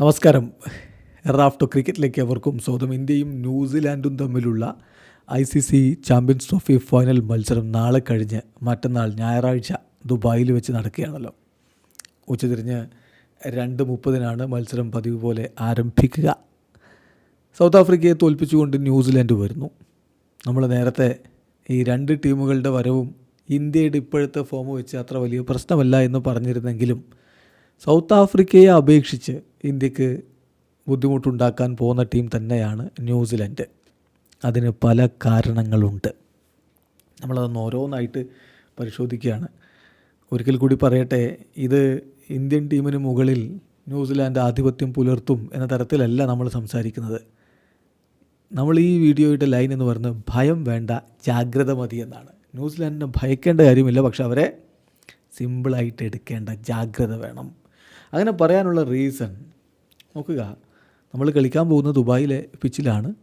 നമസ്കാരം. റാഫ്റ്റോ ക്രിക്കറ്റിലേക്ക് അവർക്കും സ്വന്തം ഇന്ത്യയും ന്യൂസിലാൻഡും തമ്മിലുള്ള I C C champions trophy final മത്സരം നാളെ കഴിഞ്ഞ് മറ്റന്നാൾ ഞായറാഴ്ച ദുബായിൽ വെച്ച് നടക്കുകയാണല്ലോ. ഉച്ചതിരിഞ്ഞ് രണ്ട് മുപ്പതിനാണ് മത്സരം പതിവ് പോലെ ആരംഭിക്കുക. സൗത്ത് ആഫ്രിക്കയെ തോൽപ്പിച്ചുകൊണ്ട് ന്യൂസിലാൻഡ് വരുന്നു. നമ്മൾ നേരത്തെ ഈ രണ്ട് ടീമുകളുടെ വരവും ഇന്ത്യയുടെ ഇപ്പോഴത്തെ ഫോം വെച്ച് അത്ര വലിയ പ്രശ്നമല്ല എന്ന് പറഞ്ഞിരുന്നെങ്കിലും സൗത്ത് ആഫ്രിക്കയെ അപേക്ഷിച്ച് ഇന്ത്യയ്ക്ക് ബുദ്ധിമുട്ടുണ്ടാക്കാൻ പോകുന്ന ടീം തന്നെയാണ് ന്യൂസിലൻഡ്. അതിന് പല കാരണങ്ങളുണ്ട്. നമ്മളതൊന്ന് ഓരോന്നായിട്ട് പരിശോധിക്കുകയാണ്. ഒരിക്കൽ കൂടി പറയട്ടെ ഇത് ഇന്ത്യൻ ടീമിന് മുകളിൽ ന്യൂസിലാൻഡ് ആധിപത്യം പുലർത്തും എന്ന തരത്തിലല്ല നമ്മൾ സംസാരിക്കുന്നത്. നമ്മൾ ഈ വീഡിയോയുടെ ലൈൻ എന്ന് പറയുന്നത് ഭയം വേണ്ട ജാഗ്രത മതി എന്നാണ്. ന്യൂസിലാൻഡിനെ ഭയക്കേണ്ട കാര്യമില്ല പക്ഷെ അവരെ സിമ്പിളായിട്ട് എടുക്കേണ്ട ജാഗ്രത വേണം. അങ്ങനെ പറയാനുള്ള റീസൺ നോക്കുക. നമ്മൾ കളിക്കാൻ പോകുന്ന ദുബായിലെ പിച്ചിലാണ്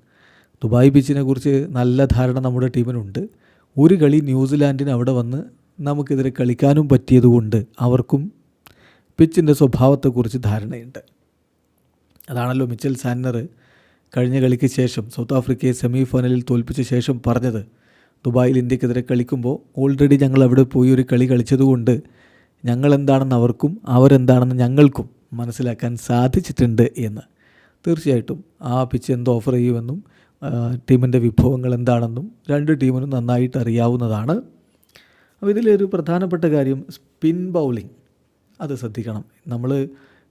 ദുബായ് പിച്ചിനെ കുറിച്ച് നല്ല ധാരണ നമ്മുടെ ടീമിനുണ്ട്. ഒരു കളി ന്യൂസിലാൻഡിന് അവിടെ വന്ന് നമുക്കെതിരെ കളിക്കാനും പറ്റിയതുകൊണ്ട് അവർക്കും പിച്ചിന്റെ സ്വഭാവത്തെക്കുറിച്ച് ധാരണയുണ്ട്. അതാണല്ലോ മിച്ചൽ സാന്നർ കഴിഞ്ഞ കളിക്ക് ശേഷം സൗത്ത് ആഫ്രിക്കയെ സെമി ഫൈനലിൽ തോൽപ്പിച്ച ശേഷം പറഞ്ഞത്. ദുബായിൽ ഇന്ത്യക്കെതിരെ കളിക്കുമ്പോൾ ഓൾറെഡി ഞങ്ങൾ അവിടെ പോയി ഒരു കളി കളിച്ചതുകൊണ്ട് ഞങ്ങൾ എന്താണെന്ന് അവർക്കും അവരെന്താണെന്ന് ഞങ്ങൾക്കും മനസ്സിലാക്കാൻ സാധിച്ചിട്ടുണ്ട് എന്ന്. തീർച്ചയായിട്ടും ആ പിച്ച് എന്ത് ഓഫർ ചെയ്യുമെന്നും ടീമിന്റെ വിഭവങ്ങൾ എന്താണെന്നും രണ്ട് ടീമിനും നന്നായിട്ട് അറിയാവുന്നതാണ്. അപ്പോൾ ഇതിലൊരു പ്രധാനപ്പെട്ട കാര്യം സ്പിൻ ബൗളിംഗ് അത് ശ്രദ്ധിക്കണം. നമ്മൾ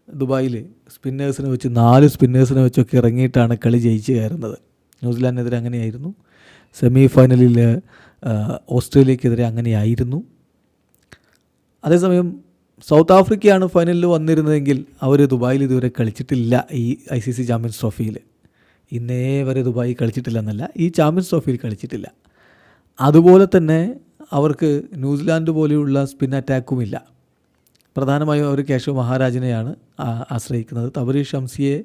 ദുബായിൽ സ്പിന്നേഴ്സിനെ വെച്ച് നാല് സ്പിന്നേഴ്സിനെ വെച്ചൊക്കെ ഇറങ്ങിയിട്ടാണ് കളി ജയിച്ച് കയറുന്നത്. ന്യൂസിലാൻഡിനെതിരെ അങ്ങനെയായിരുന്നു. സെമി ഫൈനലിൽ ഓസ്ട്രേലിയക്കെതിരെ അങ്ങനെയായിരുന്നു. അതേസമയം സൗത്ത് ആഫ്രിക്കയാണ് ഫൈനലിൽ വന്നിരുന്നതെങ്കിൽ അവർ ദുബായിൽ ഇതുവരെ കളിച്ചിട്ടില്ല ഈ ഐ സി സി ചാമ്പ്യൻസ് ട്രോഫിയിൽ. ഇന്നേ വരെ ദുബായി കളിച്ചിട്ടില്ല എന്നല്ല ഈ ചാമ്പ്യൻസ് ട്രോഫിയിൽ കളിച്ചിട്ടില്ല. അതുപോലെ തന്നെ അവർക്ക് ന്യൂസിലാൻഡ് പോലെയുള്ള സ്പിൻ അറ്റാക്കുമില്ല പ്രധാനമായും അവർ കേശവ് മഹാരാജിനെയാണ് ആശ്രയിക്കുന്നത്. തബരി ഷംസിയെ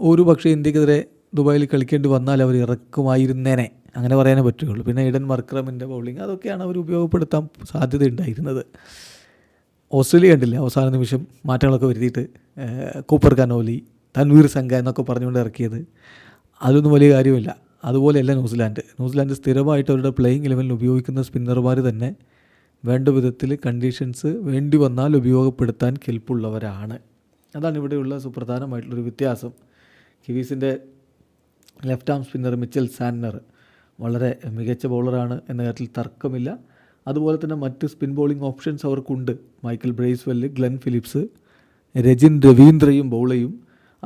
ഒരു പക്ഷേ ഇന്ത്യക്കെതിരെ ദുബായിൽ കളിക്കേണ്ടി വന്നാൽ അവർ ഇറക്കുമായിരുന്നേനെ. അങ്ങനെ പറയാനേ പറ്റുകയുള്ളൂ. പിന്നെ ഇഡൻ മർക്രമിന്റെ ബൗളിംഗ് അതൊക്കെയാണ് അവർ ഉപയോഗപ്പെടുത്താൻ സാധ്യതയുണ്ടായിരുന്നത്. ഓസ്ട്രേലിയ കണ്ടില്ല? അവസാന നിമിഷം മാറ്റങ്ങളൊക്കെ വരുത്തിയിട്ട് കൂപ്പർ കനോലി തൻവീർ സംഘ എന്നൊക്കെ പറഞ്ഞുകൊണ്ട് ഇറക്കിയത്. അതൊന്നും വലിയ കാര്യമില്ല. അതുപോലെയല്ല ന്യൂസിലാൻഡ്. ന്യൂസിലാൻഡ് സ്ഥിരമായിട്ട് അവരുടെ പ്ലേയിങ് ഇലവനിൽ ഉപയോഗിക്കുന്ന സ്പിന്നർമാർ തന്നെ വേണ്ട വിധത്തിൽ കണ്ടീഷൻസ് വേണ്ടി വന്നാൽ ഉപയോഗപ്പെടുത്താൻ കെൽപ്പുള്ളവരാണ്. അതാണ് ഇവിടെയുള്ള സുപ്രധാനമായിട്ടുള്ളൊരു വ്യത്യാസം. കിവീസിന്റെ left arm spinner Mitchell Santner വളരെ മികച്ച ബൗളറാണ് എന്ന കാര്യത്തിൽ തർക്കമില്ല. അതുപോലെ തന്നെ മറ്റ് സ്പിൻ ബോളിംഗ് ഓപ്ഷൻസ് അവർക്കുണ്ട്. Michael Bracewell Glenn Phillips Rachin രവീന്ദ്രയും ബൗളയും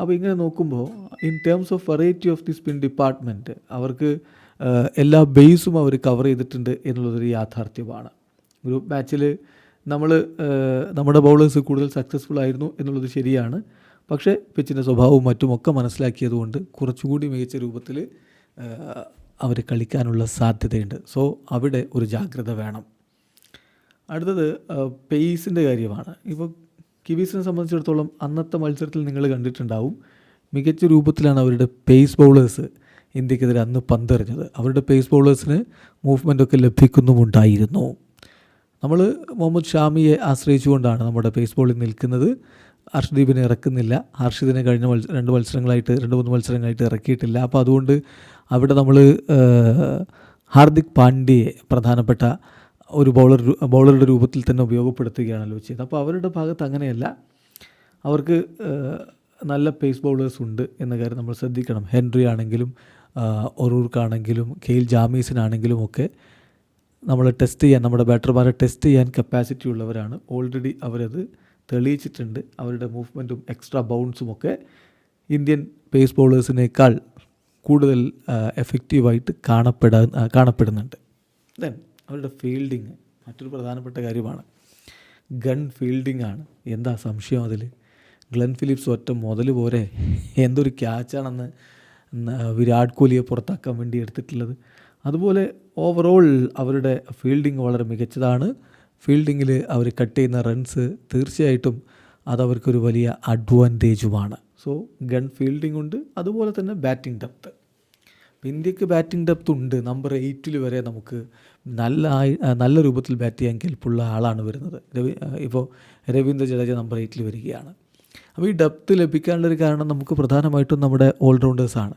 അപ്പോൾ ഇങ്ങനെ നോക്കുമ്പോൾ in terms of variety of the spin department അവർക്ക് എല്ലാ ബേസും അവർ കവർ ചെയ്തിട്ടുണ്ട് എന്നുള്ളതൊരു യാഥാർത്ഥ്യമാണ്. ഗ്രൂപ്പ് മാച്ചിൽ നമ്മൾ നമ്മുടെ ബൗളേഴ്സ് കൂടുതൽ സക്സസ്ഫുൾ ആയിരുന്നു എന്നുള്ളത് ശരിയാണ്. പക്ഷേ പിച്ചിന്റെ സ്വഭാവവും മറ്റുമൊക്കെ മനസ്സിലാക്കിയതുകൊണ്ട് കുറച്ചുകൂടി മികച്ച രൂപത്തിൽ അവർ കളിക്കാനുള്ള സാധ്യതയുണ്ട്. സോ അവിടെ ഒരു ജാഗ്രത വേണം. അടുത്തത് പേസിന്റെ കാര്യമാണ്. ഇപ്പോൾ കിവീസിനെ സംബന്ധിച്ചിടത്തോളം അന്നത്തെ മത്സരത്തിൽ നിങ്ങൾ കണ്ടിട്ടുണ്ടാവും. മികച്ച രൂപത്തിലാണ് അവരുടെ പേസ് ബൗളേഴ്സ് ഇന്ത്യക്കെതിരെ അന്ന് പന്തെറിഞ്ഞത്. അവരുടെ പേസ് ബൗളേഴ്സിന് മൂവ്മെന്റൊക്കെ ലഭിക്കുന്നുമുണ്ടായിരുന്നു. നമ്മൾ മുഹമ്മദ് ഷാമിയെ ആശ്രയിച്ചുകൊണ്ടാണ് നമ്മുടെ പേസ് ബോളിൽ നിൽക്കുന്നത്. ഹർഷദീപിനെ ഇറക്കുന്നില്ല. ഹർഷിദിനെ കഴിഞ്ഞ മത്സ രണ്ട് മത്സരങ്ങളായിട്ട് രണ്ട് മൂന്ന് മത്സരങ്ങളായിട്ട് ഇറക്കിയിട്ടില്ല. അപ്പോൾ അതുകൊണ്ട് അവിടെ നമ്മൾ ഹാർദിക് പാണ്ഡ്യയെ പ്രധാനപ്പെട്ട ഒരു ബൗളർ ബൗളറുടെ രൂപത്തിൽ തന്നെ ഉപയോഗപ്പെടുത്തുകയാണല്ലോ ചെയ്തത്. അപ്പോൾ അവരുടെ ഭാഗത്ത് അങ്ങനെയല്ല. അവർക്ക് നല്ല പേസ് ബൗളേഴ്സ് ഉണ്ട് എന്ന കാര്യം നമ്മൾ ശ്രദ്ധിക്കണം. ഹെൻറി ആണെങ്കിലും ഒറൂർക്കാണെങ്കിലും കെയിൽ ജാമീസിനാണെങ്കിലും ഒക്കെ നമ്മൾ ടെസ്റ്റ് ചെയ്യാൻ നമ്മുടെ ബാറ്റർമാരെ ടെസ്റ്റ് ചെയ്യാൻ കപ്പാസിറ്റി ഉള്ളവരാണ്. ഓൾറെഡി അവരത് തെളിയിച്ചിട്ടുണ്ട്. അവരുടെ മൂവ്മെന്റും എക്സ്ട്രാ ബൗൺസും ഒക്കെ ഇന്ത്യൻ പേസ് ബൗളേഴ്സിനേക്കാൾ കൂടുതൽ എഫക്റ്റീവായിട്ട് കാണപ്പെടാൻ കാണപ്പെടുന്നുണ്ട്. ദെൻ അവരുടെ ഫീൽഡിങ് മറ്റൊരു പ്രധാനപ്പെട്ട കാര്യമാണ്. ഗൺ ഫീൽഡിംഗ് ആണ്. എന്താ സംശയം അതിൽ ഗ്ലെൻ ഫിലിപ്സ് ഒറ്റ മുതൽ പോരെ. എന്തൊരു ക്യാച്ചാണെന്ന് വിരാട് കോഹ്ലിയെ പുറത്താക്കാൻ വേണ്ടി എടുത്തിട്ടുള്ളത്. അതുപോലെ ഓവറോൾ അവരുടെ ഫീൽഡിംഗ് വളരെ മികച്ചതാണ്. ഫീൽഡിങ്ങിൽ അവർ കട്ട് ചെയ്യുന്ന റൺസ് തീർച്ചയായിട്ടും അതവർക്കൊരു വലിയ അഡ്വാന്റേജുമാണ് സോ ഗൺ ഫീൽഡിംഗ് ഉണ്ട്. അതുപോലെ തന്നെ ബാറ്റിംഗ് ഡെപ്ത്ത് ഇന്ത്യയ്ക്ക് ബാറ്റിംഗ് ഡെപ്ത് ഉണ്ട്. നമ്പർ എയ്റ്റിൽ വരെ നമുക്ക് നല്ല നല്ല രൂപത്തിൽ ബാറ്റ് ചെയ്യാൻ കെൽപ്പുള്ള ആളാണ് വരുന്നത്. രവി ഇപ്പോൾ രവീന്ദ്ര ജഡേജ നമ്പർ എയ്റ്റിൽ വരികയാണ്. അപ്പോൾ ഈ ഡെപ്ത് ലഭിക്കാനുള്ളൊരു കാരണം നമുക്ക് പ്രധാനമായിട്ടും നമ്മുടെ ഓൾറൗണ്ടേഴ്സാണ്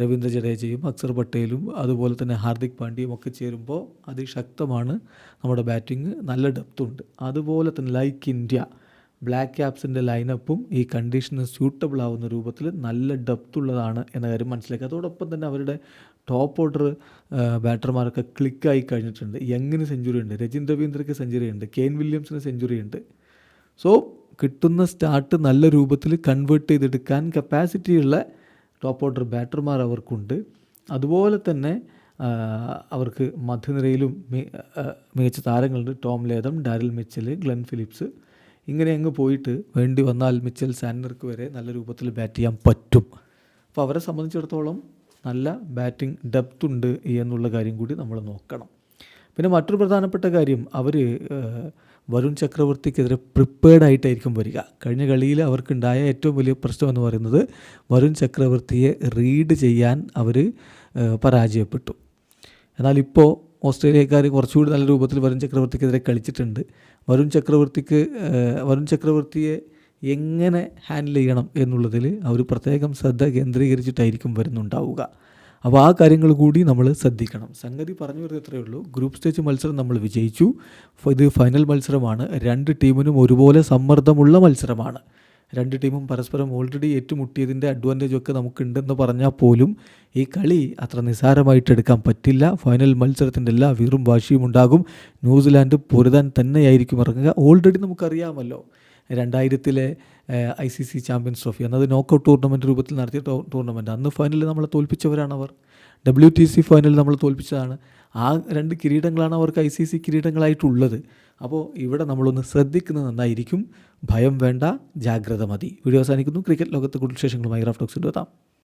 രവീന്ദ്ര ജഡേജയും അക്സർ പട്ടേലും അതുപോലെ തന്നെ ഹാർദിക് പാണ്ഡ്യയും ഒക്കെ ചേരുമ്പോൾ അതിശക്തമാണ് നമ്മുടെ ബാറ്റിംഗ് നല്ല ഡെപ്തുണ്ട് അതുപോലെ തന്നെ ലൈക്ക് ഇന്ത്യ ബ്ലാക്ക് ക്യാപ്സിന്റെ ലൈനപ്പും ഈ കണ്ടീഷന് സ്യൂട്ടബിൾ ആവുന്ന രൂപത്തിൽ നല്ല ഡെപ്ത് ഉള്ളതാണ് എന്ന കാര്യം മനസ്സിലാക്കി. അതോടൊപ്പം തന്നെ അവരുടെ ടോപ്പ് ഓർഡർ ബാറ്റർമാരൊക്കെ ക്ലിക്കായി കഴിഞ്ഞിട്ടുണ്ട്. യങ്ങിന് സെഞ്ചുറി ഉണ്ട് രജിൻ രവീന്ദ്രയ്ക്ക് സെഞ്ചുറി ഉണ്ട് കെയിൻ വില്യംസിന് സെഞ്ചുറി ഉണ്ട്. സോ കിട്ടുന്ന സ്റ്റാർട്ട് നല്ല രൂപത്തിൽ കൺവേർട്ട് ചെയ്തെടുക്കാൻ കപ്പാസിറ്റിയുള്ള ടോപ്പ് ഓർഡർ ബാറ്റർമാർ അവർക്കുണ്ട്. അതുപോലെ തന്നെ അവർക്ക് മധ്യനിരയിലും മികച്ച താരങ്ങളുണ്ട്. Tom Latham Daryl Mitchell Glenn Phillips. ഇങ്ങനെ അങ്ങ് പോയിട്ട് വേണ്ടി വന്നാൽ മിച്ചൽ സാൻഡർക്ക് വരെ നല്ല രൂപത്തിൽ ബാറ്റ് ചെയ്യാൻ പറ്റും. അപ്പോൾ അവരെ സംബന്ധിച്ചിടത്തോളം നല്ല ബാറ്റിംഗ് ഡെപ്ത് ഉണ്ട് എന്നുള്ള കാര്യം കൂടി നമ്മൾ നോക്കണം. പിന്നെ മറ്റൊരു പ്രധാനപ്പെട്ട കാര്യം അവർ വരുൺ ചക്രവർത്തിക്കെതിരെ പ്രിപ്പേർഡ് ആയിട്ടായിരിക്കും വരിക. കഴിഞ്ഞ കളിയിൽ അവർക്കുണ്ടായ ഏറ്റവും വലിയ പ്രശ്നം എന്ന് പറയുന്നത് വരുൺ ചക്രവർത്തിയെ റീഡ് ചെയ്യാൻ അവർ പരാജയപ്പെട്ടു. എന്നാൽ ഇപ്പോൾ ഓസ്ട്രേലിയക്കാർ കുറച്ചുകൂടി നല്ല രൂപത്തിൽ വരുൺ ചക്രവർത്തിക്കെതിരെ കളിച്ചിട്ടുണ്ട്. വരുൺ ചക്രവർത്തിക്ക് വരുൺ ചക്രവർത്തിയെ എങ്ങനെ ഹാൻഡിൽ ചെയ്യണം എന്നുള്ളതിൽ അവർ പ്രത്യേകം ശ്രദ്ധ കേന്ദ്രീകരിച്ചിട്ടായിരിക്കും വരുന്നുണ്ടാവുക. അപ്പോൾ ആ കാര്യങ്ങൾ കൂടി നമ്മൾ ശ്രദ്ധിക്കണം. സംഗതി പറഞ്ഞു വരുന്നത് ഇത്രയേ ഉള്ളൂ. ഗ്രൂപ്പ് സ്റ്റേജ് മത്സരം നമ്മൾ വിജയിച്ചു. ഇത് ഫൈനൽ മത്സരമാണ്. രണ്ട് ടീമിനും ഒരുപോലെ സമ്മർദ്ദമുള്ള മത്സരമാണ്. രണ്ട് ടീമും പരസ്പരം ഓൾറെഡി ഏറ്റുമുട്ടിയതിന്റെ അഡ്വാന്റേജ് ഒക്കെ നമുക്കുണ്ടെന്ന് പറഞ്ഞാൽ പോലും ഈ കളി അത്ര നിസാരമായിട്ട് എടുക്കാൻ പറ്റില്ല. ഫൈനൽ മത്സരത്തിന്റെ എല്ലാ വീറും വാശിയും ഉണ്ടാകും. ന്യൂസിലാൻഡ് പൊരുതാൻ തന്നെയായിരിക്കും ഇറങ്ങുക. ഓൾറെഡി നമുക്കറിയാമല്ലോ. രണ്ടായിരത്തിലെ I C C champions trophy. എന്നത് നോക്കൗട്ട് ടൂർണമെന്റ് രൂപത്തിൽ നടത്തിയ ടൂർണമെന്റ് അന്ന് ഫൈനലിൽ നമ്മളെ തോൽപ്പിച്ചവരാണ് അവർ. ഡബ്ല്യു ടി സി ഫൈനലിൽ നമ്മൾ തോൽപ്പിച്ചതാണ്. ആ രണ്ട് കിരീടങ്ങളാണ് അവർക്ക് ഐ സി സി കിരീടങ്ങളായിട്ടുള്ളത്. അപ്പോൾ ഇവിടെ നമ്മളൊന്ന് ശ്രദ്ധിക്കുന്നത് നന്നായിരിക്കും. ഭയം വേണ്ട ജാഗ്രത മതി. വീഡിയോ അവസാനിക്കുന്നു. ക്രിക്കറ്റ് ലോകത്തെ കൂടുതൽ വിശേഷങ്ങളുമായി റാഫ് ടോക്സിന്റെ എത്താം.